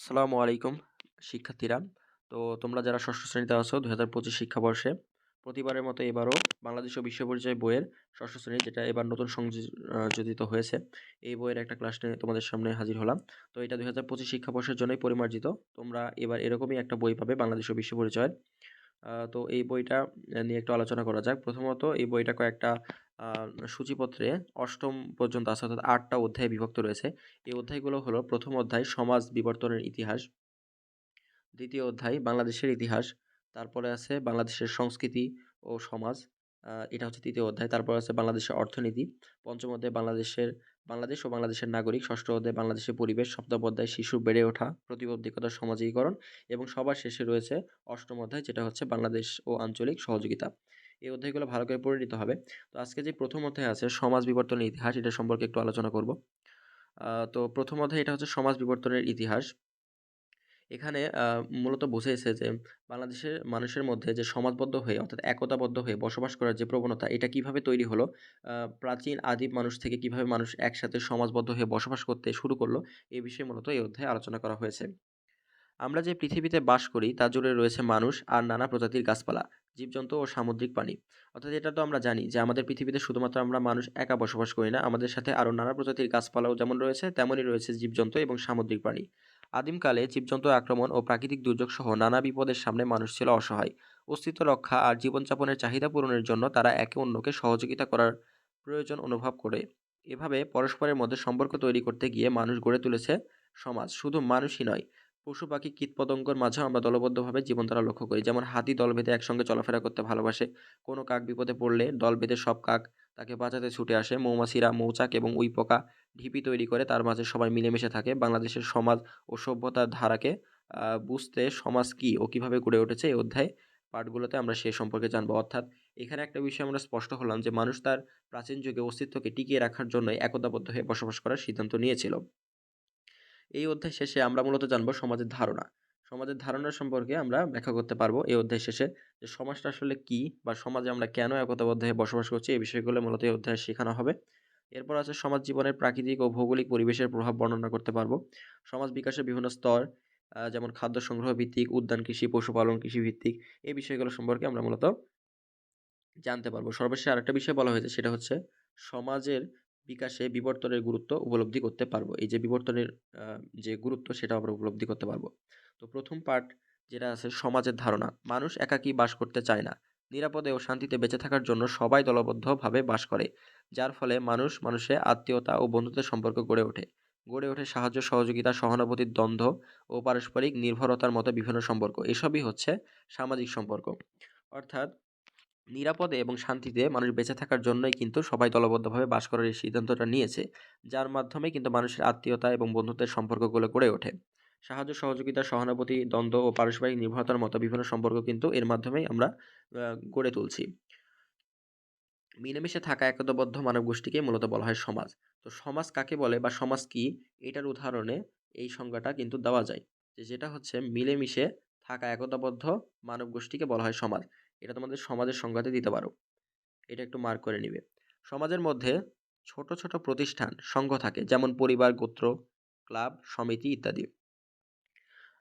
আসসালামু আলাইকুম, শিক্ষার্থীরা। তো তোমরা যারা ষষ্ঠ শ্রেণীতে আছো দু হাজার পঁচিশ শিক্ষাবর্ষে, প্রতিবারের মতো এবারও বাংলাদেশ ও বিশ্ব পরিচয় বইয়ের ষষ্ঠ শ্রেণি, যেটা এবার নতুন সংযোজিত হয়েছে, এই বইয়ের একটা ক্লাস নিয়ে তোমাদের সামনে হাজির হলাম। তো এটা দু হাজার পঁচিশ শিক্ষাবর্ষের জন্যই পরিমার্জিত। তোমরা এবার এরকমই একটা বই পাবে বাংলাদেশ ও বিশ্ব পরিচয়ের। তো এই বইটা নিয়ে একটু আলোচনা করা যাক। প্রথমত এই বইটা কয়েকটা সূচিপত্রে অষ্টম পর্যন্ত আছে, অর্থাৎ আটটা অধ্যায়ে বিভক্ত রয়েছে। এই অধ্যায়গুলো হলো প্রথম অধ্যায়, সমাজ বিবর্তনের ইতিহাস। দ্বিতীয় অধ্যায়, বাংলাদেশের ইতিহাস। তারপরে আছে বাংলাদেশের সংস্কৃতি ও সমাজ। এটা হচ্ছে তৃতীয় অধ্যায়। তারপর আছে বাংলাদেশের অর্থনীতি। পঞ্চম অধ্যায়, বাংলাদেশের বাংলাদেশ ও বাংলাদেশের নাগরিক। ষষ্ঠ অধ্যায়, বাংলাদেশের পরিবেশ। সপ্তম অধ্যায়, শিশু বেড়ে ওঠা প্রতিবন্ধকতার সমাজীকরণ। এবং সবার শেষে রয়েছে অষ্টম অধ্যায়, যেটা হচ্ছে বাংলাদেশ ও আঞ্চলিক সহযোগিতা। এই অধ্যায়গুলো ভালো করে পড়ে নিতে হবে। তো আজকে যে প্রথম অধ্যায় আছে, সমাজ বিবর্তনের ইতিহাস, এটা সম্পর্কে একটু আলোচনা করব। তো প্রথম অধ্যায় এটা হচ্ছে সমাজ বিবর্তনের ইতিহাস। এখানে মূলত বুঝিয়েছে যে বাংলাদেশের মানুষের মধ্যে যে সমাজবদ্ধ হয়ে, অর্থাৎ একতাবদ্ধ হয়ে বসবাস করার যে প্রবণতা, এটা কীভাবে তৈরি হলো? প্রাচীন আদিম মানুষ থেকে কীভাবে মানুষ একসাথে সমাজবদ্ধ হয়ে বসবাস করতে শুরু করল? এই বিষয়ে মূলত এই অধ্যায়ে আলোচনা করা হয়েছে। আমরা যে পৃথিবীতে বাস করি তা জুড়ে রয়েছে মানুষ আর নানা প্রজাতির গাছপালা, জীবজন্তু ও সামুদ্রিক প্রাণী। অর্থাৎ এটা তো আমরা জানি যে আমাদের পৃথিবীতে শুধুমাত্র আমরা মানুষ একা বসবাস করি না, আমাদের সাথে আরও নানা প্রজাতির গাছপালাও যেমন রয়েছে, তেমনই রয়েছে জীবজন্তু এবং সামুদ্রিক প্রাণী। আদিমকালে জীবজন্তু আক্রমণ ও প্রাকৃতিক দুর্যোগ সহ নানা বিপদের সামনে মানুষ ছিল অসহায়। অস্তিত্ব রক্ষা আর জীবনযাপনের চাহিদা পূরণের জন্য তারা একে অন্যকে সহযোগিতা করার প্রয়োজন অনুভব করে। এভাবে পরস্পরের মধ্যে সম্পর্ক তৈরি করতে গিয়ে মানুষ গড়ে তুলেছে সমাজ, শুধু মানুষই নয় পশু পাখি কীটপতঙ্গর মাঝেও আমরা দলবদ্ধভাবে জীবন জীবনধারা লক্ষ্য করি। যেমন হাতি দল বেঁধে একসঙ্গে চলাফেরা করতে ভালোবাসে। কোনো কাক বিপদে পড়লে দল বেঁধে সব কাক তাকে বাঁচাতে ছুটে আসে। মৌমাছিরা, মৌচাক এবং উই পোকা ঢিপি তৈরি করে, তার মাঝে সবাই মিলেমিশে থাকে। বাংলাদেশের সমাজ ও সভ্যতার ধারাকে বুঝতে সমাজ কি ও কীভাবে গড়ে উঠেছে এই অধ্যায় পাঠগুলোতে আমরা সে সম্পর্কে জানব। অর্থাৎ এখানে একটা বিষয় আমরা স্পষ্ট হলাম যে মানুষ তার প্রাচীন যুগে অস্তিত্বকে টিকিয়ে রাখার জন্য একতাবদ্ধ হয়ে বসবাস করার সিদ্ধান্ত নিয়েছিল। এই অধ্যায় শেষে আমরা মূলত জানব সমাজের ধারণা। সমাজের ধারণা সম্পর্কে আমরা ব্যাখ্যা করতে পারব এই অধ্যায় শেষে যে সমাজটা আসলে কি বা সমাজে আমরা কেন একতাবদ্ধ হয়ে বসবাস করছি এই বিষয়গুলো মূলত এই অধ্যায়ে শেখানো হবে। এরপর আছে সমাজ জীবনের প্রাকৃতিক ও ভৌগোলিক পরিবেশের প্রভাব বর্ণনা করতে পারব। সমাজ বিকাশের বিভিন্ন স্তর যেমন খাদ্য সংগ্রহ ভিত্তিক, উদ্যান কৃষি, পশুপালন কৃষি ভিত্তিক, এই বিষয়গুলো সম্পর্কে আমরা মূলত জানতে পারব। সর্বশেষ আরেকটা বিষয় বলা হয়েছে, সেটা হচ্ছে সমাজের বিকাশে বিবর্তনের গুরুত্ব উপলব্ধি করতে পারব। এই যে বিবর্তনের যে গুরুত্ব সেটা আমরা উপলব্ধি করতে পারব। তো প্রথম পার্ট যেটা আছে সমাজের ধারণা। মানুষ একাকী বাস করতে চায় না। নিরাপদে ও শান্তিতে বেঁচে থাকার জন্য সবাই দলবদ্ধভাবে বাস করে, যার ফলে মানুষ মানুষের আত্মীয়তা ও বন্ধুত্বের সম্পর্ক গড়ে ওঠে। গড়ে ওঠে সাহায্য, সহযোগিতা সহানুভূতির দ্বন্দ্ব ও পারস্পরিক নির্ভরতার মতো বিভিন্ন সম্পর্ক। এসবই হচ্ছে সামাজিক সম্পর্ক। অর্থাৎ নিরাপদে এবং শান্তিতে মানুষ বেঁচে থাকার জন্যই কিন্তু সবাই দলবদ্ধভাবে বাস করার এই সিদ্ধান্তটা নিয়েছে, যার মাধ্যমে কিন্তু মানুষের আত্মীয়তা এবং বন্ধুত্বের সম্পর্কগুলো গড়ে ওঠে। সাহায্য, সহযোগিতা, সহানুভূতি, দ্বন্দ্ব ও পারস্পরিক নির্ভরতার মতো বিভিন্ন সম্পর্ক কিন্তু এর মাধ্যমেই আমরা গড়ে তুলছি। মিলেমিশে থাকা একতাবদ্ধ মানব গোষ্ঠীকে মূলত বলা হয় সমাজ। তো সমাজ কাকে বলে বা সমাজ কি? এটার উদাহরণে এই সংজ্ঞাটা কিন্তু দেওয়া যায়। যে যেটা হচ্ছে মিলেমিশে থাকা একতাবদ্ধ মানব গোষ্ঠীকে বলা হয় সমাজ। এটা তোমাদের সমাজের সংজ্ঞাতে দিতে পারো। এটা একটু মার্ক করে নিবে। সমাজের মধ্যে ছোট ছোট প্রতিষ্ঠান, সংঘ থাকে, যেমন পরিবার, গোত্র, ক্লাব, সমিতি ইত্যাদি।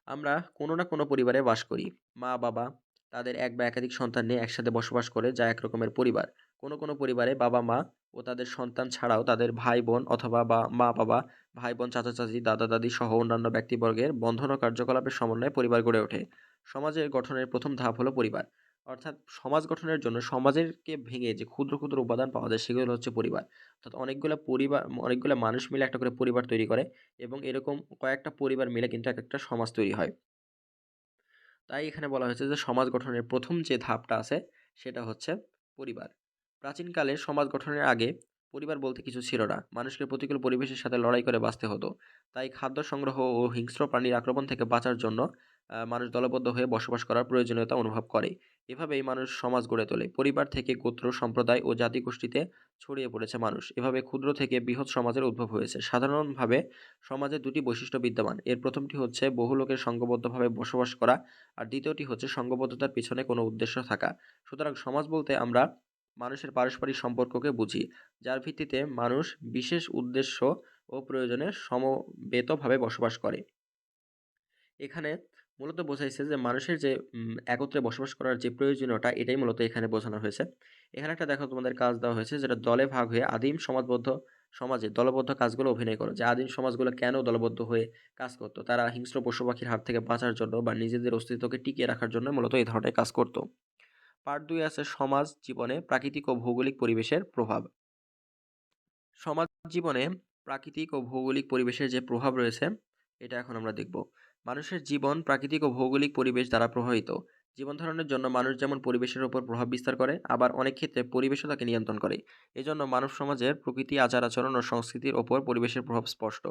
আমরা কোনো না কোনো পরিবারে বাস করি। মা, বাবা তাদের এক বা একাধিক সন্তান নিয়ে একসাথে বসবাস করে যা এক রকমের পরিবার। কোনো কোনো পরিবারে বাবা, মা ও তাদের সন্তান ছাড়াও তাদের ভাই, বোন অথবা বা মা, বাবা, ভাই, বোন, চাচা, চাচি, দাদা, দাদি সহ অন্যান্য ব্যক্তিবর্গের বন্ধন ও কার্যকলাপের সমন্বয়ে পরিবার গড়ে ওঠে। সমাজের গঠনের প্রথম ধাপ হলো পরিবার। অর্থাৎ সমাজ গঠনের জন্য সমাজেরকে ভেঙে যে ক্ষুদ্র ক্ষুদ্র উপাদান পাওয়া যায় সেগুলো হচ্ছে পরিবার। অর্থাৎ অনেকগুলো পরিবার, অনেকগুলো মানুষ মিলে একটা করে পরিবার তৈরি করে এবং এরকম কয়েকটা পরিবার মিলে কিন্তু এক একটা সমাজ তৈরি হয়। তাই এখানে বলা হয়েছে যে সমাজ গঠনের প্রথম যে ধাপটা আছে সেটা হচ্ছে পরিবার। প্রাচীনকালে সমাজ গঠনের আগে পরিবার বলতে কিছু ছিল না। মানুষকে প্রতিকূল পরিবেশের সাথে লড়াই করে বাঁচতে হতো। তাই খাদ্য সংগ্রহ ও হিংস্র প্রাণীর আক্রমণ থেকে বাঁচার জন্য মানুষ দলবদ্ধ হয়ে বসবাস করার প্রয়োজনীয়তা অনুভব করে। এভাবেই মানুষ সমাজ গড়ে তোলে। পরিবার থেকে গোত্র, সম্প্রদায় ও জাতিগোষ্ঠীতে ছড়িয়ে পড়েছে মানুষ। এভাবে ক্ষুদ্র থেকে বৃহৎ সমাজের উদ্ভব হয়েছে। সাধারণভাবে সমাজে দুটি বৈশিষ্ট্য বিদ্যমান। এর প্রথমটি হচ্ছে বহু লোকের সংঘবদ্ধভাবে বসবাস করা আর দ্বিতীয়টি হচ্ছে সংঘবদ্ধতার পিছনে কোনো উদ্দেশ্য থাকা। সুতরাং সমাজ বলতে আমরা মানুষের পারস্পরিক সম্পর্ককে বুঝি, যার ভিত্তিতে মানুষ বিশেষ উদ্দেশ্য ও প্রয়োজনে সমবেতভাবে বসবাস করে। এখানে মূলত বোঝাইছে যে মানুষের যে একত্রে বসবাস করার যে প্রয়োজনীয়তা, এটাই মূলত এখানে বোঝানো হয়েছে। এখানে একটা দেখো তোমাদের কাজ দেওয়া হয়েছে যেটা দলে ভাগ হয়ে আদিম সমাজবদ্ধ সমাজে দলবদ্ধ কাজগুলো অভিনয় করো। যে আদিম সমাজগুলো কেন দলবদ্ধ হয়ে কাজ করতো? তারা হিংস্র পশু পাখির হাত থেকে বাঁচার জন্য বা নিজেদের অস্তিত্বকে টিকিয়ে রাখার জন্য মূলত এই ধরনের কাজ করতো। পার্ট দুই আছে সমাজ জীবনে প্রাকৃতিক ও ভৌগোলিক পরিবেশের প্রভাব। সমাজ জীবনে প্রাকৃতিক ও ভৌগোলিক পরিবেশের যে প্রভাব রয়েছে, এটা এখন আমরা দেখব। মানুষের জীবন প্রাকৃতিক ও ভৌগোলিক পরিবেশ দ্বারা প্রভাবিত। জীবন ধারণের জন্য মানুষ যেমন পরিবেশের উপর প্রভাব বিস্তার করে, আবার অনেক ক্ষেত্রে পরিবেশও তাকে নিয়ন্ত্রণ করে। এজন্য মানব সমাজের প্রকৃতি, আচার আচরণ ও সংস্কৃতির ওপর পরিবেশের প্রভাব স্পষ্ট।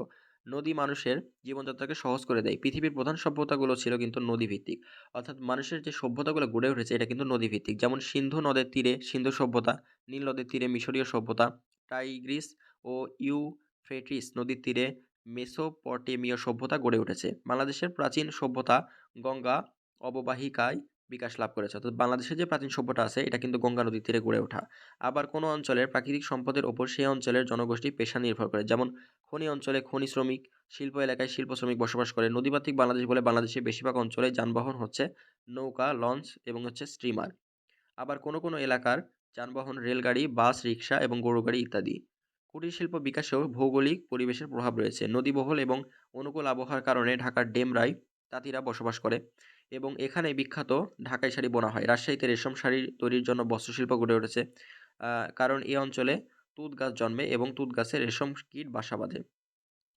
নদী মানুষের জীবনযাত্রাকে সহজ করে দেয়। পৃথিবীর প্রধান সভ্যতাগুলো ছিল কিন্তু নদীভিত্তিক। অর্থাৎ মানুষের যে সভ্যতাগুলো গড়ে উঠেছে, এটা কিন্তু নদীভিত্তিক। যেমন সিন্ধু নদের তীরে সিন্ধু সভ্যতা, নীল নদের তীরে মিশরীয় সভ্যতা, টাইগ্রিস ও ইউফ্রেটিস নদীর তীরে মেসোপটেমীয় সভ্যতা গড়ে উঠেছে। বাংলাদেশের প্রাচীন সভ্যতা গঙ্গা, অববাহিকায় বিকাশ লাভ করেছে। অর্থাৎ বাংলাদেশের যে প্রাচীন সভ্যতা আছে, এটা কিন্তু গঙ্গা নদীর তীরে গড়ে ওঠা। আবার কোনো অঞ্চলের প্রাকৃতিক সম্পদের ওপর সেই অঞ্চলের জনগোষ্ঠী পেশা নির্ভর করে। যেমন খনি অঞ্চলে খনি শ্রমিক, শিল্প এলাকায় শিল্প শ্রমিক বসবাস করে। নদীমাতৃক বাংলাদেশ বলে বাংলাদেশের বেশিরভাগ অঞ্চলে যানবাহন হচ্ছে নৌকা, লঞ্চ এবং হচ্ছে স্টিমার আবার কোনো কোনো এলাকার যানবাহন, রেলগাড়ি, বাস, রিক্সা এবং গরুগাড়ি ইত্যাদি। কুটির শিল্প বিকাশেও ভৌগোলিক পরিবেশের প্রভাব রয়েছে। নদীবহুল এবং অনুকূল আবহাওয়ার কারণে ঢাকার ডেমরায় তাঁতিরা বসবাস করে এবং এখানে বিখ্যাত ঢাকাই শাড়ি বোনা হয়। রাজশাহীতে রেশম শাড়ি তৈরির জন্য বস্ত্রশিল্প গড়ে উঠেছে কারণ এই অঞ্চলে তুঁত গাছ জন্মে এবং তুঁত গাছে রেশম কীট বাসা বাঁধে।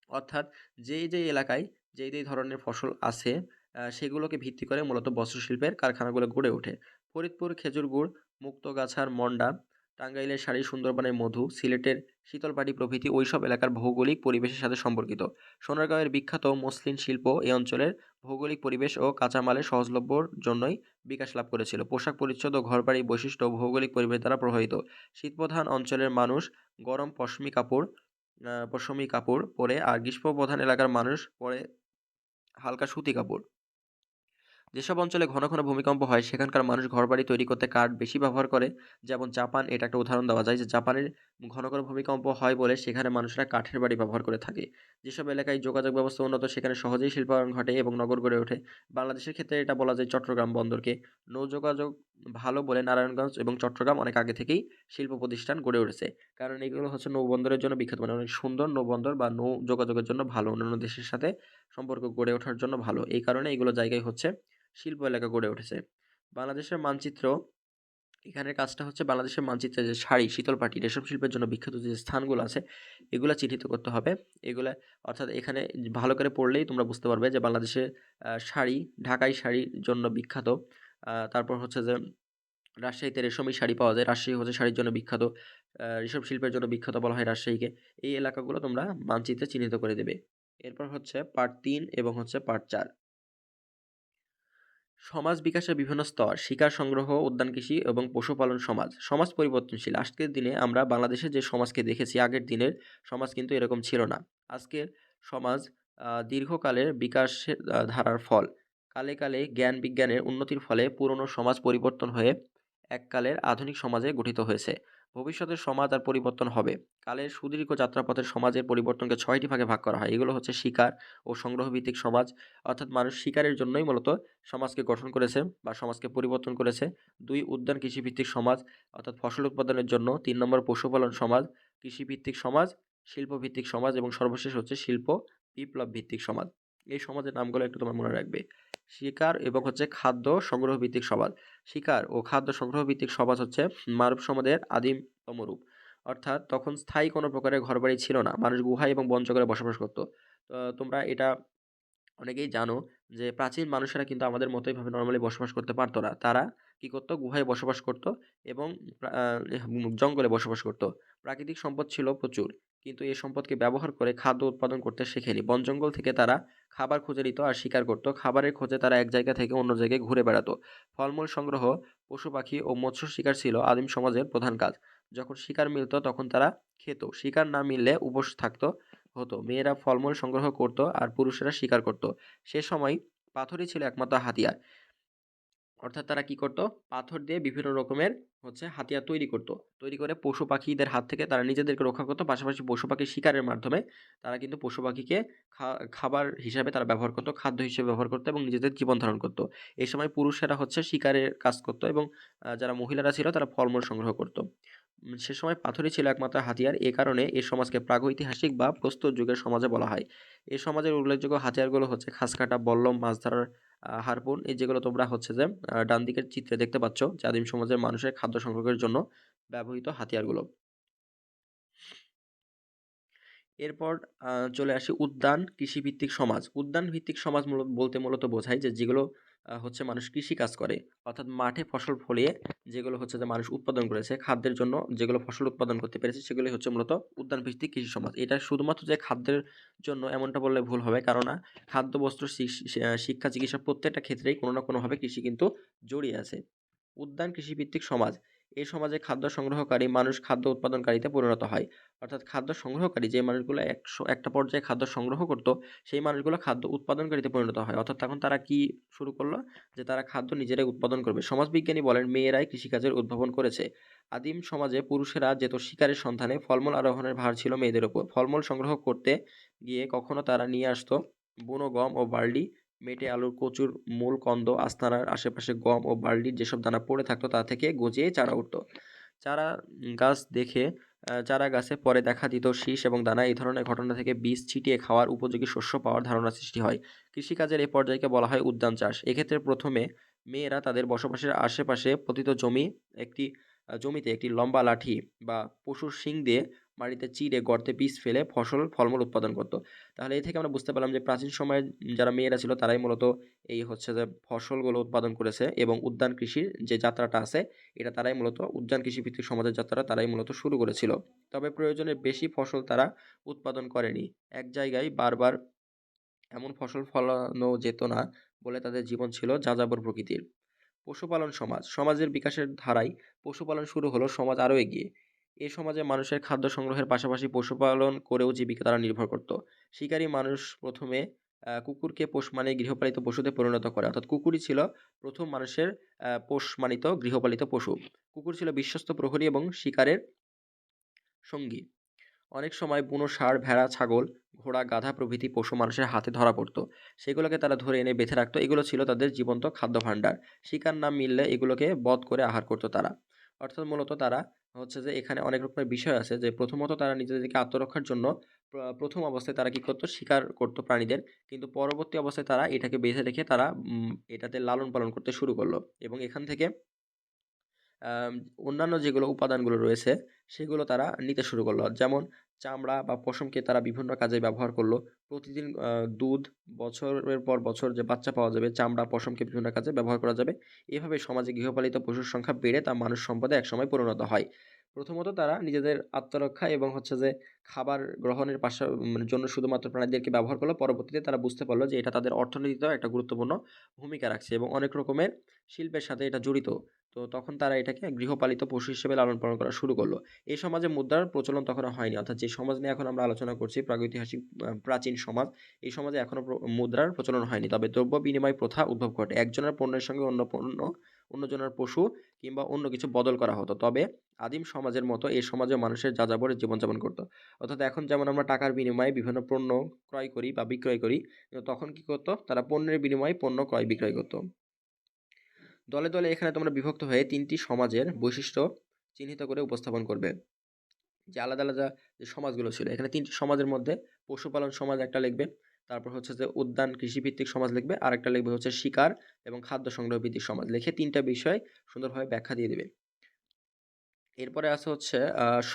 অর্থাৎ যেই যেই এলাকায় যেই যেই ধরনের ফসল আছে সেগুলোকে ভিত্তি করে মূলত বস্ত্রশিল্পের কারখানাগুলো গড়ে ওঠে। ফরিদপুর খেজুর গুড় মুক্তগাছার মন্ডা টাঙ্গাইলের শাড়ি সুন্দরবনের মধু, সিলেটের শীতলপাটি প্রভৃতি ওইসব এলাকার ভৌগোলিক পরিবেশের সাথে সম্পর্কিত। সোনারগাঁওয়ের বিখ্যাত মসলিন শিল্প এই অঞ্চলের ভৌগোলিক পরিবেশ ও কাঁচামালের সহজলভ্যর জন্যই বিকাশ লাভ করেছিল। পোশাক পরিচ্ছদ ও ঘরবাড়ি বৈশিষ্ট্য ভৌগোলিক পরিবেশ দ্বারা প্রভাবিত। শীতপ্রধান অঞ্চলের মানুষ গরম পশমি কাপড় পশমি কাপড় পরে আর গ্রীষ্মপ্রধান এলাকার মানুষ পরে হালকা সুতি কাপড়। যেসব অঞ্চলে ঘন ঘন ভূমিকম্প হয়, সেখানকার মানুষ ঘরবাড়ি তৈরি করতে কাঠ বেশি ব্যবহার করে। যেমন জাপান, এটা একটা উদাহরণ দেওয়া যায় যে জাপানের ঘন ঘন ভূমিকম্প হয় বলে সেখানে মানুষরা কাঠের বাড়ি ব্যবহার করে থাকে। যেসব এলাকায় যোগাযোগ ব্যবস্থা উন্নত, সেখানে সহজেই শিল্পায়ন ঘটে এবং নগর গড়ে ওঠে। বাংলাদেশের ক্ষেত্রে এটা বলা যায় চট্টগ্রাম বন্দরকে। নৌ যোগাযোগ ভালো বলে নারায়ণগঞ্জ এবং চট্টগ্রাম অনেক আগে থেকেই শিল্প প্রতিষ্ঠান গড়ে উঠেছে। কারণ এগুলো হচ্ছে নৌবন্দরের জন্য বিখ্যাত মানে অনেক সুন্দর নৌবন্দর বা নৌ যোগাযোগের জন্য ভালো। অন্যান্য দেশের সাথে সম্পর্ক গড়ে ওঠার জন্য ভালো। এই কারণে এগুলো জায়গায় হচ্ছে শিল্প এলাকা গড়ে উঠেছে। বাংলাদেশের মানচিত্র এখানের কাজটা হচ্ছে বাংলাদেশের মানচিত্রে যে শাড়ি শীতলপাটি রেশম শিল্পের জন্য বিখ্যাত যে স্থানগুলো আছে এগুলো চিহ্নিত করতে হবে। এগুলো অর্থাৎ এখানে ভালো করে পড়লেই তোমরা বুঝতে পারবে যে বাংলাদেশে আহ, শাড়ি ঢাকাই শাড়ির জন্য বিখ্যাত। তারপর হচ্ছে যে রাজশাহীতে রেশমি শাড়ি পাওয়া যায়। রাজশাহী হচ্ছে শাড়ির জন্য বিখ্যাত রেশম শিল্পের জন্য বিখ্যাত বলা হয় রাজশাহীকে। এই এলাকাগুলো তোমরা মানচিত্রে চিহ্নিত করে দেবে। এরপর হচ্ছে পার্ট তিন এবং হচ্ছে পার্ট চার। সমাজ বিকাশের বিভিন্ন স্তর, শিকার সংগ্রহ, উদ্যান কৃষি এবং পশুপালন সমাজ। সমাজ পরিবর্তনশীল। আজকের দিনে আমরা বাংলাদেশের যে সমাজকে দেখেছি, আগের দিনের সমাজ কিন্তু এরকম ছিল না। আজকের সমাজ দীর্ঘকালের বিকাশের ধারার ফল। কালে কালে জ্ঞান বিজ্ঞানের উন্নতির ফলে পুরনো সমাজ পরিবর্তন হয়ে এককালের আধুনিক সমাজে গঠিত হয়েছে। ভবিষ্যতের সমাজ আর পরিবর্তন হবে। কালের সুদীর্ঘ যাত্রাপথের সমাজের পরিবর্তনকে ছয়টি ভাগে ভাগ করা হয়। এগুলো হচ্ছে শিকার ও সংগ্রহভিত্তিক সমাজ। অর্থাৎ মানুষ শিকারের জন্যই মূলত সমাজকে গঠন করেছে বা সমাজকে পরিবর্তন করেছে। দুই, উদ্যান কৃষিভিত্তিক সমাজ, অর্থাৎ ফসল উৎপাদনের জন্য। তিন, নম্বর পশুপালন সমাজ, কৃষিভিত্তিক সমাজ, শিল্পভিত্তিক সমাজ এবং সর্বশেষ হচ্ছে শিল্প বিপ্লব ভিত্তিক সমাজ। এই সমাজের নামগুলো একটু তোমার মনে রাখবে। শিকার এবং হচ্ছে খাদ্য সংগ্রহ ভিত্তিক সমাজ। শিকার ও খাদ্য সংগ্রহ ভিত্তিক সমাজ হচ্ছে মানব সমাজের আদিমতম রূপ অর্থাৎ তখন স্থায়ী কোনো প্রকারের ঘরবাড়ি ছিল না। মানুষ গুহায় এবং বন জঙ্গলে বসবাস করতো। তো তোমরা এটা অনেকেই জানো যে প্রাচীন মানুষেরা কিন্তু আমাদের মতোই ভাবে নর্মালি বসবাস করতে পারতো না। তারা কি করতো? গুহায় বসবাস করত এবং জঙ্গলে বসবাস করত। প্রাকৃতিক সম্পদ ছিল প্রচুর। কিন্তু এই সম্পদকে ব্যবহার করে খাদ্য উৎপাদন করতে শেখেনি। বন জঙ্গল থেকে তারা খাবার খুঁজে নিত আর শিকার করত। খাবারের খোঁজে তারা এক জায়গা থেকে অন্য জায়গায় ঘুরে বেড়াতো। ফলমূল সংগ্রহ, পশু পাখি ও মৎস্য শিকার ছিল আদিম সমাজের প্রধান কাজ। যখন শিকার মিলতো তখন তারা খেত। শিকার না মিললে উপোস থাকতো, হতো। মেয়েরা ফলমূল সংগ্রহ করত আর পুরুষেরা শিকার করত। সে সময় পাথরই ছিল একমাত্র হাতিয়ার। অর্থাৎ তারা কি করত? পাথর দিয়ে বিভিন্ন রকমের হচ্ছে হাতিয়ার তৈরি করত। তৈরি করে পশু পাখিদের হাত থেকে তারা নিজেদেরকে রক্ষা করতো। পাশাপাশি পশু পাখি শিকারের মাধ্যমে তারা কিন্তু পশু পাখিকে খাবার হিসাবে তারা ব্যবহার করতো, খাদ্য হিসেবে ব্যবহার করতো এবং নিজেদের জীবন ধারণ করতো। এই সময় পুরুষেরা হচ্ছে শিকারের কাজ করতো এবং যারা মহিলারা ছিল তারা ফলমূল সংগ্রহ করতো। সে সময় পাথরই ছিল একমাত্র হাতিয়ার। এ কারণে এই সমাজকে প্রাগৈতিহাসিক বা প্রস্তর যুগের সমাজে বলা হয়। এই সমাজের উল্লেখযোগ্য হাতিয়ারগুলো হচ্ছে খাস কাটা বল্লম মাছ ধরার হারপুন। এই যেগুলো তোমরা হচ্ছে যে ডান দিকের চিত্রে দেখতে পাচ্ছ, যে আদিম সমাজের মানুষের খাদ্য সংগ্রহের জন্য ব্যবহৃত হাতিয়ারগুলো। এরপর চলে আসি উদ্যান কৃষিভিত্তিক সমাজ। উদ্যান ভিত্তিক সমাজ বলতে মূলত বোঝায় যে, যেগুলো হচ্ছে মানুষ কৃষি কাজ করে। অর্থাৎ মাঠে ফসল ফলিয়ে যেগুলো হচ্ছে যে মানুষ উৎপাদন করেছে, খাদ্যের জন্য যেগুলো ফসল উৎপাদন করতে পেরেছে সেগুলি হচ্ছে মূলত উদ্যান ভিত্তিক কৃষি সমাজ। এটা শুধুমাত্র যে খাদ্যের জন্য এমনটা বললে ভুল হবে, কারণ খাদ্য, বস্ত্র শিক্ষা, চিকিৎসা প্রত্যেকটা ক্ষেত্রেই কোনো না কোনোভাবে কৃষি কিন্তু জড়িয়ে আছে। উদ্যান কৃষিভিত্তিক সমাজ এই সমাজে খাদ্য সংগ্রহকারী মানুষ খাদ্য উৎপাদনকারীতে পরিণত হয়। অর্থাৎ খাদ্য সংগ্রহকারী যে মানুষগুলো একশো, একটা পর্যায়ে খাদ্য সংগ্রহ করত, সেই মানুষগুলো খাদ্য উৎপাদনকারীতে পরিণত হয়। অর্থাৎ তখন তারা কি শুরু করল? যে তারা খাদ্য নিজেরাই উৎপাদন করবে। সমাজবিজ্ঞানী বলেন, মেয়েরাই কৃষিকাজের উদ্ভাবন করেছে। আদিম সমাজে পুরুষেরা যেত শিকারের সন্ধানে ফলমূল আরোহণের ভার ছিল মেয়েদের উপর ফলমূল সংগ্রহ করতে গিয়ে কখনো তারা নিয়ে আসতো বুনো গম ও বার্লি মেটে, আলুর কচুর মূল কন্দ, আস্তানার আশেপাশে গম ও বার্লির যেসব দানা পড়ে থাকতো তা থেকে গজিয়ে চারা উঠতো। চারা গাছ দেখে চারা গাছে পরে দেখা দিত শীষ এবং দানা। এই ধরনের ঘটনা থেকে বীজ ছিটিয়ে খাওয়ার উপযোগী শস্য পাওয়ার ধারণা সৃষ্টি হয়। কৃষিকাজের এই পর্যায়কে বলা হয় উদ্যান চাষ। এক্ষেত্রে প্রথমে মেয়েরা তাদের বসবাসের আশেপাশে পতিত জমি, একটি জমিতে একটি লম্বা লাঠি বা পশুর শিং দিয়ে মাটিতে চিড়ে গর্তে বীজ ফেলে ফসল, ফলমূল উৎপাদন করত। তাহলে এই থেকে আমরা বুঝতে পারলাম যে প্রাচীন সময়ে যারা মেয়েরা ছিল তারাই মূলত এই হচ্ছে যে ফসলগুলো উৎপাদন করেছে এবং উদ্যান কৃষির যে যাত্রাটা আছে, এটা তারাই মূলত উদ্যান কৃষিভিত্তিক সমাজের যাত্রা তারাই মূলত শুরু করেছিল। তবে প্রয়োজনের বেশি ফসল তারা উৎপাদন করেনি। এক জায়গায় বারবার এমন ফসল ফলানো যেত না বলে তাদের জীবন ছিল যাযাবর প্রকৃতির। পশুপালন সমাজ, সমাজের বিকাশের ধারায় পশুপালন শুরু হলো, সমাজ আরও এগিয়ে। এ সমাজে মানুষের খাদ্য সংগ্রহের পাশাপাশি পশুপালন করেও জীবিকা তারা নির্ভর করত। শিকারী মানুষ প্রথমে কুকুরকে পোষ মানে গৃহপালিত পশুতে পরিণত করে। অর্থাৎ কুকুরই ছিল প্রথম মানুষের পোষ মানিত গৃহপালিত পশু। কুকুর ছিল বিশ্বস্ত প্রহরী এবং শিকারের সঙ্গী। অনেক সময় বুনো ষাঁড়, ভেড়া, ছাগল, ঘোড়া, গাধা প্রভৃতি পশু মানুষের হাতে ধরা পড়তো। সেগুলোকে তারা ধরে এনে বেঁধে রাখতো। এগুলো ছিল তাদের জীবন্ত খাদ্য ভাণ্ডার। শিকার না মিললে এগুলোকে বধ করে আহার করতো তারা। অর্থাৎ মূলত তারা হচ্ছে যে এখানে অনেক রকমের বিষয় আছে যে প্রথমত তারা নিজেদেরকে আত্মরক্ষার জন্য প্রথম অবস্থায় তারা কি করতো? শিকার করতো প্রাণীদের। কিন্তু পরবর্তী অবস্থায় তারা এটাকে বেঁধে রেখে তারা এটাতে লালন পালন করতে শুরু করল। এবং এখান থেকে অন্যান্য যেগুলো উপাদানগুলো রয়েছে সেগুলো তারা নিতে শুরু করল। যেমন চামড়া বা পশমকে তারা বিভিন্ন কাজে ব্যবহার করল। প্রতিদিন দুধ বছরের পর বছর যে বাচ্চা পাওয়া যাবে, চামড়া, পশমকে বিভিন্ন কাজে ব্যবহার করা যাবে। এভাবে সমাজে গৃহপালিত পশুর সংখ্যা বেড়ে তা মানুষ সম্পদে একসময় পরিণত হয়। প্রথমত তারা নিজেদের আত্মরক্ষা এবং হচ্ছে যে খাবার গ্রহণের পাশা মানে জন্য শুধুমাত্র প্রাণীদেরকে ব্যবহার করল। পরবর্তীতে তারা বুঝতে পারল যে এটা তাদের অর্থনীতিতেও একটা গুরুত্বপূর্ণ ভূমিকা রাখছে এবং অনেক রকমের শিল্পের সাথে এটা জড়িত। তো তখন তারা এটাকে গৃহপালিত পশু হিসেবে লালন পালন করা শুরু করল। এই সমাজে মুদ্রার প্রচলন তখন হয়নি। অর্থাৎ যে সমাজ নিয়ে এখন আমরা আলোচনা করছি, প্রাগৈতিহাসিক প্রাচীন সমাজ, এই সমাজে এখনও প্র- মুদ্রার প্রচলন হয়নি। তবে দ্রব্য বিনিময় প্রথা উদ্ভব ঘটে। একজনের পণ্যের সঙ্গে অন্য পণ্য, অন্যজনের পশু কিংবা অন্য কিছু বদল করা হতো। তবে আদিম সমাজের মতো এই সমাজে মানুষের যাযাবর জীবনযাপন করতো। অর্থাৎ এখন যেমন আমরা টাকার বিনিময়ে বিভিন্ন পণ্য ক্রয় করি বা বিক্রয় করি, তখন কি করতো? তারা পণ্যের বিনিময়ে পণ্য ক্রয় বিক্রয় করতো। দলে দলে এখানে তোমরা বিভক্ত হয়ে তিনটি সমাজের বৈশিষ্ট্য চিহ্নিত করে উপস্থাপন করবে। যে আলাদা আলাদা যে সমাজগুলো ছিল, এখানে তিনটি সমাজের মধ্যে পশুপালন সমাজ একটা লিখবে, তারপর হচ্ছে যে উদ্যান কৃষিভিত্তিক সমাজ লিখবে আর একটা লিখবে হচ্ছে শিকার এবং খাদ্য সংগ্রহ ভিত্তিক সমাজ। লিখে তিনটা বিষয় সুন্দরভাবে ব্যাখ্যা দিয়ে দেবে। এরপরে আছে হচ্ছে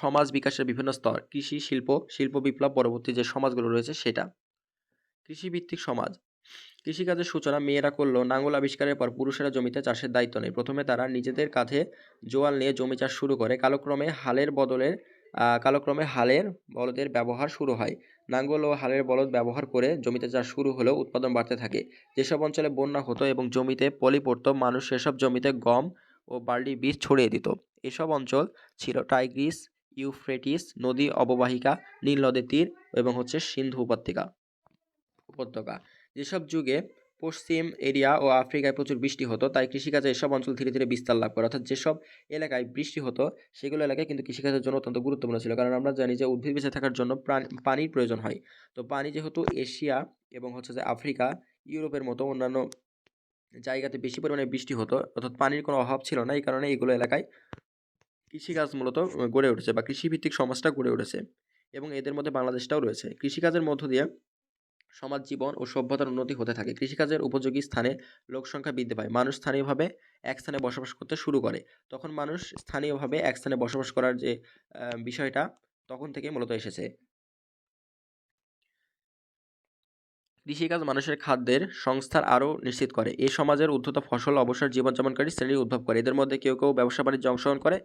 সমাজ বিকাশের বিভিন্ন স্তর, কৃষি, শিল্প শিল্প বিপ্লব পরবর্তী যে সমাজগুলো রয়েছে সেটা। কৃষিভিত্তিক সমাজ কৃষিকাজের সূচনা মেয়েরা করল। নাঙ্গল আবিষ্কারের পর পুরুষেরা জমিতে চাষের দায়িত্ব নেয়। প্রথমে তারা নিজেদের কাঁধে জোয়াল নিয়ে জমি চাষ শুরু করে। কালক্রমে হালের বদলের কালক্রমে হালের বলদের ব্যবহার শুরু হয়। নাঙ্গল ও হালের বলদ ব্যবহার করে জমিতে চাষ শুরু হলেও উৎপাদন বাড়তে থাকে। যেসব অঞ্চলে বন্যা হতো এবং জমিতে পলি পড়তো, মানুষ সেসব জমিতে গম ও বার্লির বীজ ছড়িয়ে দিত। এসব অঞ্চল ছিল টাইগ্রিস, ইউফ্রেটিস, নদী অববাহিকা, নীল নদের তীর এবং হচ্ছে সিন্ধু উপত্যকা। উপত্যকা। যেসব যুগে পশ্চিম এরিয়া ও আফ্রিকায় প্রচুর বৃষ্টি হতো, তাই কৃষিকাজে এসব অঞ্চল ধীরে ধীরে বিস্তার লাভ করে। অর্থাৎ যেসব এলাকায় বৃষ্টি হতো, সেগুলো এলাকায় কিন্তু কৃষিকাজের জন্য অত্যন্ত গুরুত্বপূর্ণ ছিল। কারণ আমরা জানি যে উদ্ভিদ বেঁচে থাকার জন্য পানির প্রয়োজন হয়। তো পানি যেহেতু এশিয়া এবং হচ্ছে যে আফ্রিকা, ইউরোপের মতো অন্যান্য জায়গাতে বেশি পরিমাণে বৃষ্টি হতো, অর্থাৎ পানির কোনো অভাব ছিল না, এই কারণে এগুলো এলাকায় কৃষিকাজ মূলত গড়ে উঠেছে বা কৃষিভিত্তিক সমাজটা গড়ে উঠেছে এবং এদের মধ্যে বাংলাদেশটাও রয়েছে। কৃষিকাজের মধ্য দিয়ে সমাজ জীবন ও সভ্যতার উন্নতি হতে থাকে। কৃষিকাজের উপযোগী স্থানে লোকসংখ্যা বৃদ্ধি পায়। মানুষ স্থানীয়ভাবে এক স্থানে বসবাস করতে শুরু করে। তখন মানুষ স্থানীয়ভাবে এক স্থানে বসবাস করার যে বিষয়টা তখন থেকে মূলত এসেছে। কৃষিকাজ মানুষের খাদ্যের সংস্থার আরও নিশ্চিত করে। এই সমাজের উদ্ধত ফসল অবসর জীবনযাপনকারী শ্রেণির উদ্ভব করে। এদের মধ্যে কেউ কেউ ব্যবসা বাণিজ্যে অংশগ্রহণ করে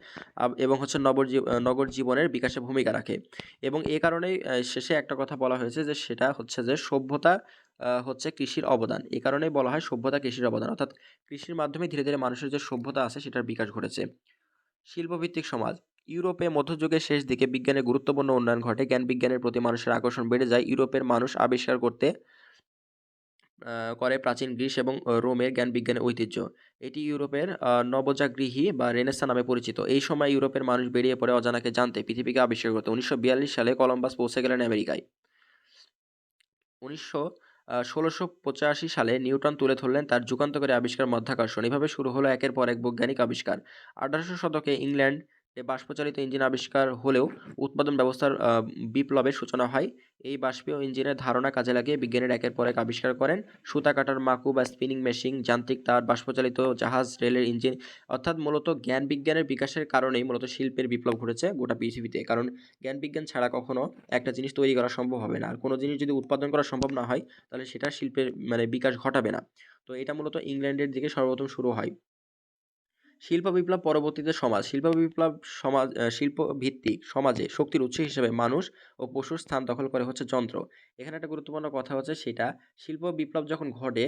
এবং হচ্ছে আহ, নগর জীবনের বিকাশে ভূমিকা রাখে। এবং এ কারণেই শেষে একটা কথা বলা হয়েছে যে সেটা হচ্ছে যে সভ্যতা হচ্ছে কৃষির অবদান। এই কারণেই বলা হয় সভ্যতা কৃষির অবদান। অর্থাৎ কৃষির মাধ্যমে ধীরে ধীরে মানুষের যে সভ্যতা আছে সেটার বিকাশ ঘটেছে। শিল্পভিত্তিক সমাজ। ইউরোপে মধ্যযুগের শেষ দিকে বিজ্ঞানের গুরুত্বপূর্ণ উন্নয়ন ঘটে। জ্ঞান বিজ্ঞানের প্রতি মানুষের আকর্ষণ বেড়ে যায়। ইউরোপের মানুষ আবিষ্কার করতে করে প্রাচীন গ্রিস এবং রোমের জ্ঞান বিজ্ঞানের ঐতিহ্য। এটি ইউরোপের নবজাগৃহী বা রেনেসা নামে পরিচিত। এই সময় ইউরোপের মানুষ বেরিয়ে পড়ে অজানাকে জানতে পৃথিবীকে আবিষ্কার করতে। উনিশশো বিয়াল্লিশ সালে কলম্বাস পৌঁছে গেলেন আমেরিকায়। উনিশশো ষোলোশো পঁচাশি সালে নিউটন তুলে ধরলেন তার যুগান্তকারী আবিষ্কার মধ্যাকর্ষণ। এভাবে শুরু হলো একের পর এক বৈজ্ঞানিক আবিষ্কার। আঠারোশো শতকে ইংল্যান্ড বাষ্পচালিত ইঞ্জিন আবিষ্কার হলেও উৎপাদন ব্যবস্থার বিপ্লবের সূচনা হয়। এই বাষ্পীয় ইঞ্জিনের ধারণা কাজে লাগিয়ে বিজ্ঞানীরা একের পর এক আবিষ্কার করেন সুতা কাটার মাকু বা স্পিনিং মেশিন, যান্ত্রিক তার, বাষ্পচালিত জাহাজ, রেলের ইঞ্জিন, অর্থাৎ মূলত জ্ঞান বিজ্ঞানের বিকাশের কারণেই মূলত শিল্পের বিপ্লব ঘটেছে গোটা পৃথিবীতে। কারণ জ্ঞান বিজ্ঞান ছাড়া কখনো একটা জিনিস তৈরি করা সম্ভব হবে না। আর কোনো জিনিস যদি উৎপাদন করা সম্ভব না হয়, তাহলে সেটা শিল্পের মানে বিকাশ ঘটাবে না। তো এটা মূলত ইংল্যান্ডের দিকে সর্বপ্রথম শুরু হয়। শিল্প বিপ্লব পরবর্তীতে সমাজ, শিল্প বিপ্লব সমাজ শিল্প ভিত্তিক সমাজে শক্তির উৎস হিসেবে মানুষ ও পশুর স্থান দখল করে হচ্ছে যন্ত্র। এখানে একটা গুরুত্বপূর্ণ কথা হচ্ছে সেটা, শিল্প বিপ্লব যখন ঘটে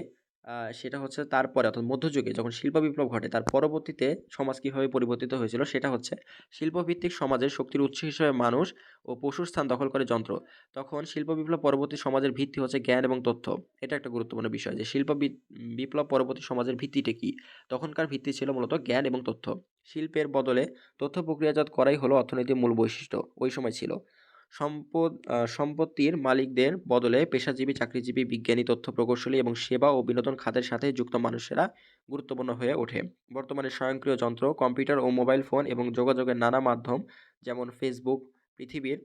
সেটা হচ্ছে তারপরে অর্থাৎ মধ্যযুগে যখন শিল্প বিপ্লব ঘটে, তার পরবর্তীতে সমাজ কীভাবে পরিবর্তিত হয়েছিল সেটা হচ্ছে শিল্পভিত্তিক সমাজের শক্তির উৎস হিসেবে মানুষ ও পশুর স্থান দখল করে যন্ত্র। তখন শিল্প বিপ্লব পরবর্তী সমাজের ভিত্তি হচ্ছে জ্ঞান এবং তথ্য। এটা একটা গুরুত্বপূর্ণ বিষয় যে শিল্প বিপ্লব পরবর্তী সমাজের ভিত্তিটা কি? তখনকার ভিত্তি ছিল মূলত জ্ঞান এবং তথ্য। শিল্পের বদলে তথ্য প্রক্রিয়াজাত করাই হলো অর্থনীতির মূল বৈশিষ্ট্য। ওই সময় ছিল। সম্পদ সম্পত্তির মালিকদের বদলে পেশাজীবী, চাকরিজীবী, বিজ্ঞানী, তথ্য প্রকৌশলী এবং সেবা ও বিনোদন খাতের সাথে যুক্ত মানুষেরা গুরুত্বপূর্ণ হয়ে ওঠে। বর্তমানে স্বয়ংক্রিয় যন্ত্র, কম্পিউটার ও মোবাইল ফোন এবং যোগাযোগের নানা মাধ্যম যেমন ফেসবুক, পৃথিবীর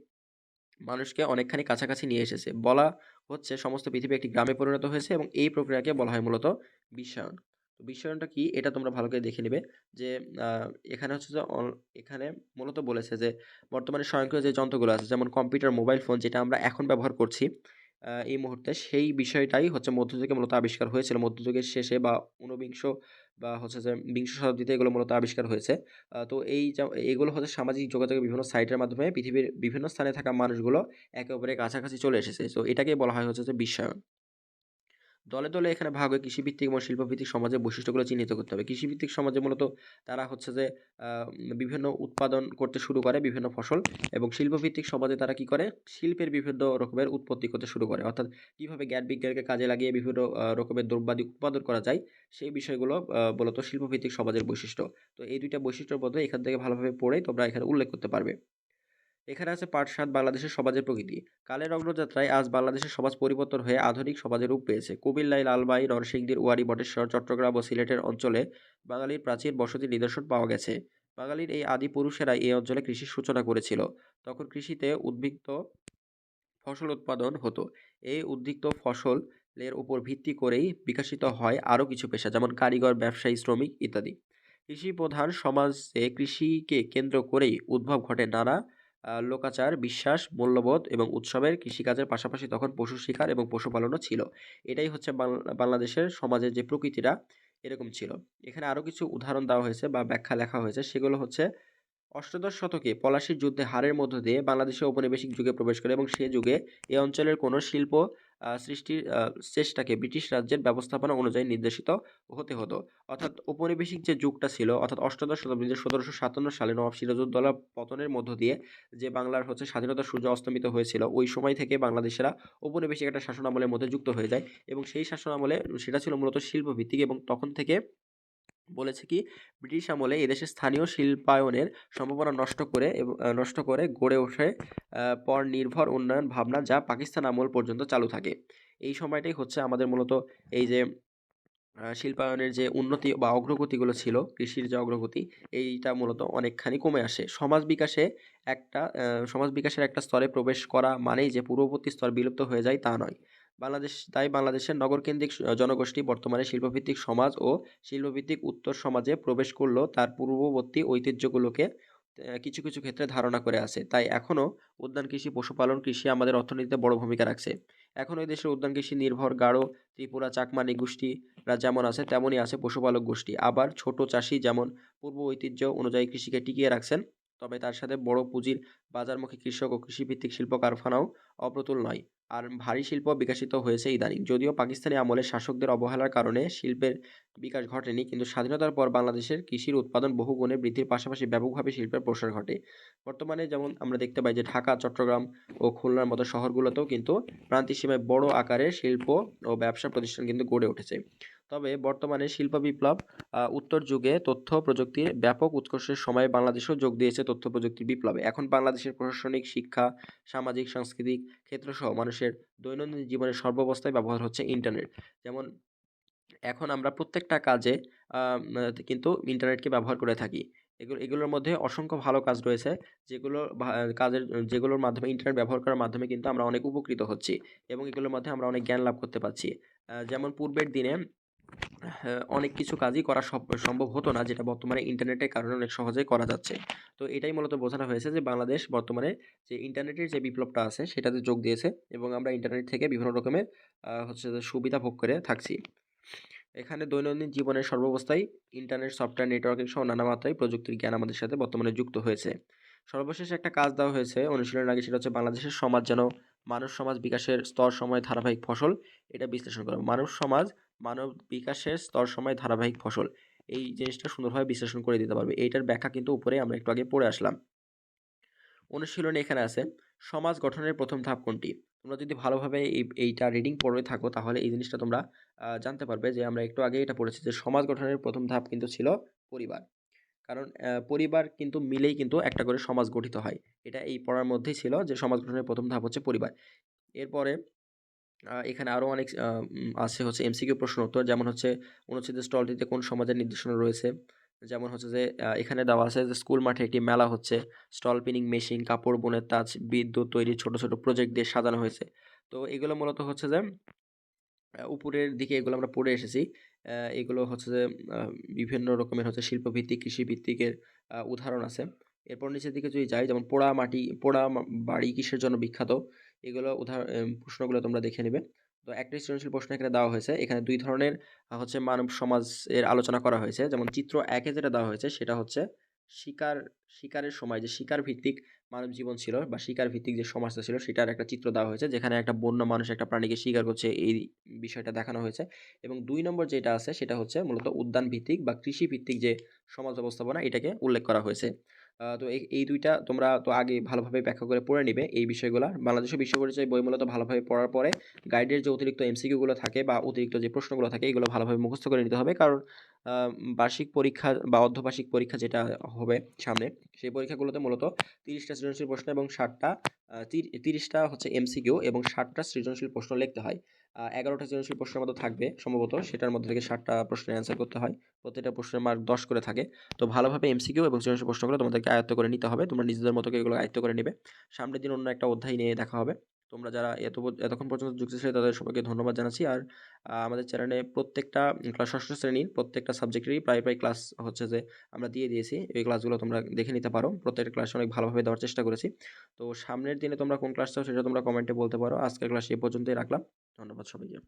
মানুষকে অনেকখানি কাছাকাছি নিয়ে এসেছে। বলা হচ্ছে, সমস্ত পৃথিবী একটি গ্রামে পরিণত হয়েছে এবং এই প্রক্রিয়াকে বলা হয় মূলত বিশ্বায়ন। তো বিশ্বায়নটা কি? এটা তোমরা ভালো করে দেখে নেবে যে এখানে হচ্ছে যে এখানে মূলত বলেছে যে, বর্তমানে স্বয়ংক্রিয় যে যন্ত্রগুলো আছে, যেমন কম্পিউটার, মোবাইল ফোন, যেটা আমরা এখন ব্যবহার করছি এই মুহূর্তে, সেই বিষয়টাই হচ্ছে মধ্যযুগে মূলত আবিষ্কার হয়েছিল। মধ্যযুগের শেষে বা ঊনবিংশ বা হচ্ছে যে, বিংশ শতাব্দীতে এগুলো মূলত আবিষ্কার হয়েছে। তো এই এগুলো হচ্ছে সামাজিক যোগাযোগের বিভিন্ন সাইটের মাধ্যমে পৃথিবীর বিভিন্ন স্থানে থাকা মানুষগুলো একে অপরের কাছাকাছি চলে এসেছে। তো এটাকে বলা হয় হচ্ছে যে, বিশ্বায়ন। দলে দলে এখানে ভাগ হয়ে কৃষিভিত্তিক এবং শিল্পভিত্তিক সমাজের বৈশিষ্ট্যগুলো চিহ্নিত করতে হবে। কৃষিভিত্তিক সমাজে মূলত তারা হচ্ছে যে বিভিন্ন উৎপাদন করতে শুরু করে বিভিন্ন ফসল এবং শিল্পভিত্তিক সমাজে তারা কি করে? শিল্পের বিভিন্ন রকমের উৎপত্তি করতে শুরু করে। অর্থাৎ কীভাবে জ্ঞান বিজ্ঞানকে কাজে লাগিয়ে বিভিন্ন রকমের দ্রব্যাদি উৎপাদন করা যায়, সেই বিষয়গুলো মূলত শিল্পভিত্তিক সমাজের বৈশিষ্ট্য। তো এই দুইটা বৈশিষ্ট্যের মধ্যে এখান থেকে ভালোভাবে পড়েই তোমরা এখানে উল্লেখ করতে পারবে। এখানে আছে পার্ট সাত, বাংলাদেশের সমাজের প্রকৃতি। কালের অগ্রযাত্রায় আজ বাংলাদেশের সমাজ পরিবর্তন হয়ে আধুনিক সমাজের রূপ পেয়েছে। কুমিল্লাই লালবাই, নরসিংদীর, ওয়ারি, বটেশ্বর, চট্টগ্রাম ও সিলেটের অঞ্চলে বাঙালির প্রাচীন বসতির নিদর্শন পাওয়া গেছে। বাঙালির এই আদি পুরুষেরা এই অঞ্চলে কৃষির সূচনা করেছিল। তখন কৃষিতে উদ্বৃত্ত ফসল উৎপাদন হতো। এই উদ্বৃত্ত ফসলের উপর ভিত্তি করেই বিকাশিত হয় আরও কিছু পেশা, যেমন কারিগর, ব্যবসায়ী, শ্রমিক ইত্যাদি। কৃষি প্রধান সমাজে কৃষিকে কেন্দ্র করেই উদ্ভব ঘটে নানা লোকাচার, বিশ্বাস, মূল্যবোধ এবং উৎসবের কৃষিকাজের পাশাপাশি তখন পশু শিকার এবং পশুপালনও ছিল। এটাই হচ্ছে বাংলা- বাংলাদেশের সমাজের যে প্রকৃতিটা, এরকম ছিল। এখানে আরও কিছু উদাহরণ দেওয়া হয়েছে বা ব্যাখ্যা লেখা হয়েছে, সেগুলো হচ্ছে অষ্টাদশ শতকে পলাশীর যুদ্ধে হারের মধ্য দিয়ে বাংলাদেশে ঔপনিবেশিক যুগে প্রবেশ করে এবং সে যুগে এ অঞ্চলের কোনো শিল্প সৃষ্টির চেষ্টাকে ব্রিটিশ রাজ্যের ব্যবস্থাপনা অনুযায়ী নির্দেশিত হতে হতো। অর্থাৎ ঔপনিবেশিক যে যুগটা ছিল, অর্থাৎ অষ্টাদশ শতাব্দীতে সতেরোশো সাতান্ন সালে নবাব সিরাজউদ্দৌলা পতনের মধ্য দিয়ে যে বাংলার হচ্ছে স্বাধীনতার সূর্য অস্তমিত হয়েছিল, ওই সময় থেকে বাংলাদেশেরা ঔপনিবেশিক একটা শাসন আমলের মধ্যে যুক্ত হয়ে যায় এবং সেই শাসন আমলে সেটা ছিল মূলত শিল্পভিত্তিক এবং তখন থেকে বলেছে কি, ব্রিটিশ আমলে এদেশের স্থানীয় শিল্পায়নের সম্ভাবনা নষ্ট করে নষ্ট করে গড়ে ওঠে পর নির্ভর উন্নয়ন ভাবনা যা পাকিস্তান আমল পর্যন্ত চালু থাকে। এই সময়টাই হচ্ছে আমাদের মূলত এই যে শিল্পায়নের যে উন্নতি বা অগ্রগতিগুলো ছিল, কৃষির যে অগ্রগতি, এইটা মূলত অনেকখানি কমে আসে। সমাজ বিকাশে একটা সমাজ বিকাশের একটা স্তরে প্রবেশ করা মানেই যে পূর্ববর্তী স্তর বিলুপ্ত হয়ে যায় তা নয়। বাংলাদেশ, তাই বাংলাদেশের নগরকেন্দ্রিক জনগোষ্ঠী বর্তমানে শিল্পভিত্তিক সমাজ ও শিল্পভিত্তিক উত্তর সমাজে প্রবেশ করলেও তার পূর্ববর্তী ঐতিহ্যগুলোকে কিছু কিছু ক্ষেত্রে ধারণা করে আছে। তাই এখনও উদ্যান কৃষি, পশুপালন কৃষি আমাদের অর্থনীতিতে বড় ভূমিকা রাখছে। এখন এই দেশের উদ্যান কৃষি নির্ভর গাঢ়, ত্রিপুরা, চাকমানি গোষ্ঠীরা যেমন আছে, তেমনই আছে পশুপালক গোষ্ঠী। আবার ছোট চাষি যেমন পূর্ব ঐতিহ্য অনুযায়ী কৃষিকে টিকিয়ে রাখছেন, তবে তার সাথে বড় পুঁজির বাজারমুখী কৃষক ও কৃষিভিত্তিক শিল্প কারখানাও অপ্রতুল নয়। আর ভারী শিল্প বিকাশিত হয়েছে ইদানিং। যদিও পাকিস্তানি আমলে শাসকদের অবহেলার কারণে শিল্পের বিকাশ ঘটেনি, কিন্তু স্বাধীনতার পর বাংলাদেশের কৃষির উৎপাদন বহু গুণে বৃদ্ধির পাশাপাশি ব্যাপকভাবে শিল্পের প্রসার ঘটে। বর্তমানে যেমন আমরা দেখতে পাই যে ঢাকা, চট্টগ্রাম ও খুলনার মতো শহরগুলোতেও কিন্তু প্রান্তিক সীমায় বড় আকারে শিল্প ও ব্যবসা প্রতিষ্ঠান কিন্তু গড়ে উঠেছে। তবে বর্তমানে শিল্প বিপ্লব উত্তর যুগে তথ্য প্রযুক্তির ব্যাপক উৎকর্ষের সময় বাংলাদেশও যোগ দিয়েছে তথ্য প্রযুক্তির বিপ্লবে। এখন বাংলাদেশের প্রশাসনিক শিক্ষা, সামাজিক, সাংস্কৃতিক ক্ষেত্রসহ মানুষের দৈনন্দিন জীবনের সর্বাবস্থায় ব্যবহার হচ্ছে ইন্টারনেট। যেমন, এখন আমরা প্রত্যেকটা কাজে কিন্তু ইন্টারনেটকে ব্যবহার করে থাকি। এগুলো এগুলোর মধ্যে অসংখ্য ভালো কাজ রয়েছে, যেগুলো কাজের, যেগুলোর মাধ্যমে ইন্টারনেট ব্যবহার করার মাধ্যমে কিন্তু আমরা অনেক উপকৃত হচ্ছি এবং এগুলোর মধ্যে আমরা অনেক জ্ঞান লাভ করতে পারছি। যেমন পূর্বের দিনে অনেক কিছু কাজই করা সম্ভব হতো না, যেটা বর্তমানে ইন্টারনেটের কারণে অনেক সহজেই করা যাচ্ছে। তো এটাই মূলত বোঝানো হয়েছে যে বাংলাদেশ বর্তমানে যে ইন্টারনেটের যে বিপ্লবটা আছে, সেটাতে যোগ দিয়েছে এবং আমরা ইন্টারনেট থেকে বিভিন্ন রকমের হচ্ছে সুবিধা ভোগ করে থাকছি। এখানে দৈনন্দিন জীবনের সর্বাবস্থায় ইন্টারনেট, সফটওয়্যার, নেটওয়ার্কিং সহ নানা মাত্রায় প্রযুক্তির জ্ঞান আমাদের সাথে বর্তমানে যুক্ত হয়েছে। সর্বশেষ একটা কাজ দেওয়া হয়েছে অনুশীলনের আগে, সেটা হচ্ছে বাংলাদেশের সমাজ যেন, মানব সমাজ বিকাশের স্তর সময় ধারাবাহিক ফসল, এটা বিশ্লেষণ করা। মানব সমাজ মানব বিকাশের স্তর সময় ধারাবাহিক ফসল। এই জিনিসটা সুন্দরভাবে বিশ্লেষণ করে দিতে পারবে। এইটার ব্যাখ্যা কিন্তু উপরে আমরা একটু আগে পড়ে আসলাম। অনুশীলনে এখানে আছে, সমাজ গঠনের প্রথম ধাপ কোনটি? তোমরা যদি ভালোভাবে এই, এইটা রিডিং পড়ে থাকো, তাহলে এই জিনিসটা তোমরা জানতে পারবে যে আমরা একটু আগে এটা পড়েছি যে সমাজ গঠনের প্রথম ধাপ কিন্তু ছিল পরিবার। কারণ পরিবার কিন্তু মিলেই কিন্তু একটা করে সমাজ গঠিত হয়। এটা এই পড়ার মধ্যেই ছিল যে সমাজ গঠনের প্রথম ধাপ হচ্ছে পরিবার। এরপরে এখানে আরও অনেক আছে হচ্ছে এমসিকিউ প্রশ্ন উত্তর। যেমন হচ্ছে অনুচ্ছেদের স্টলটিতে কোন সমাজের নির্দেশনা রয়েছে? যেমন হচ্ছে যে এখানে দেওয়া আছে যে, স্কুল মাঠে একটি মেলা হচ্ছে। স্টল পিনিং মেশিন, কাপড়, বোনের তাজ, বিদ্যুৎ তৈরি ছোট ছোট প্রজেক্ট দিয়ে সাজানো হয়েছে। তো এগুলো মূলত হচ্ছে যে উপরের দিকে এগুলো আমরা পড়ে এসেছি। এগুলো হচ্ছে যে বিভিন্ন রকমের হচ্ছে শিল্পভিত্তিক, কৃষিভিত্তিকের উদাহরণ আছে। এরপর নিচের দিকে যদি যাই, যেমন পোড়া মাটি পোড়া বাড়ি কিসের জন্য বিখ্যাত? এগুলো উদাহরণ প্রশ্নগুলো তোমরা দেখে নেবে। তো একটা সৃজনশীল প্রশ্ন এখানে দেওয়া হয়েছে। এখানে দুই ধরনের হচ্ছে মানব সমাজের আলোচনা করা হয়েছে। যেমন চিত্র একে যেটা দেওয়া হয়েছে সেটা হচ্ছে শিকার, শিকারের সময় যে শিকার ভিত্তিক মানব জীবন ছিল বা শিকার ভিত্তিক যে সমাজটা ছিল সেটার একটা চিত্র দেওয়া হয়েছে। যেখানে একটা বন্য মানুষ, একটা প্রাণীকে শিকার করছে এই বিষয়টা দেখানো হয়েছে। এবং দুই নম্বর যেটা আছে সেটা হচ্ছে মূলত উদ্যান ভিত্তিক বা কৃষি ভিত্তিক যে সমাজ ব্যবস্থাপনা এটাকে উল্লেখ করা হয়েছে। তো এই দুইটা তোমরা তো আগে ভালোভাবে ব্যাখ্যা করে পড়ে নিবে এই বিষয়গুলো বাংলাদেশের বিশ্ব পরিচয় বই মূলত ভালোভাবে পড়ার পরে গাইডের যে অতিরিক্ত এমসিকিউগুলো থাকে বা অতিরিক্ত যে প্রশ্নগুলো থাকে, এগুলো ভালোভাবে মুখস্থ করে নিতে হবে। কারণ বার্ষিক পরীক্ষা বা অর্ধবার্ষিক পরীক্ষা যেটা হবে সামনে, সেই পরীক্ষাগুলোতে মূলত তিরিশটা সৃজনশীল প্রশ্ন এবং ষাটটা তিরিশটা হচ্ছে এমসিকিউ এবং ষাটটা সৃজনশীল প্রশ্ন লিখতে হয়। এগারোটা সৃজনশীল প্রশ্নের মতো থাকবে সম্ভবত। সেটার মধ্যে থেকে ষাটটা প্রশ্নের অ্যান্সার করতে হয়। প্রত্যেকটা প্রশ্নের মার্ক দশ করে থাকে। তো ভালোভাবে এমসিকিউ এবং সৃজনশীল প্রশ্নগুলো তোমাদেরকে আয়ত্ত করে নিতে হবে। তোমরা নিজেদের মতো এগুলো আয়ত্ত করে নেবে। সামনের দিন অন্য একটা অধ্যায় নিয়ে দেখা হবে। তোমরা যারা এত এতক্ষণ পর্যন্ত যুক্ত ছিলে তাদের সবাইকে ধন্যবাদ জানাচ্ছি। আর আমাদের চ্যানেলে প্রত্যেকটা ক্লাস ষষ্ঠ শ্রেণির প্রত্যেকটা সাবজেক্টেরই প্রায় প্রায় ক্লাস হচ্ছে যে আমরা দিয়ে দিয়েছি। এই ক্লাসগুলো তোমরা দেখে নিতে পারো। প্রত্যেকটা ক্লাস অনেক ভালোভাবে দেওয়ার চেষ্টা করেছি। তো সামনের দিনে তোমরা কোন ক্লাস চাও সেটা তোমরা কমেন্টে বলতে পারো। আজকের ক্লাস এই পর্যন্তই রাখলাম। ধন্যবাদ সবাইকে।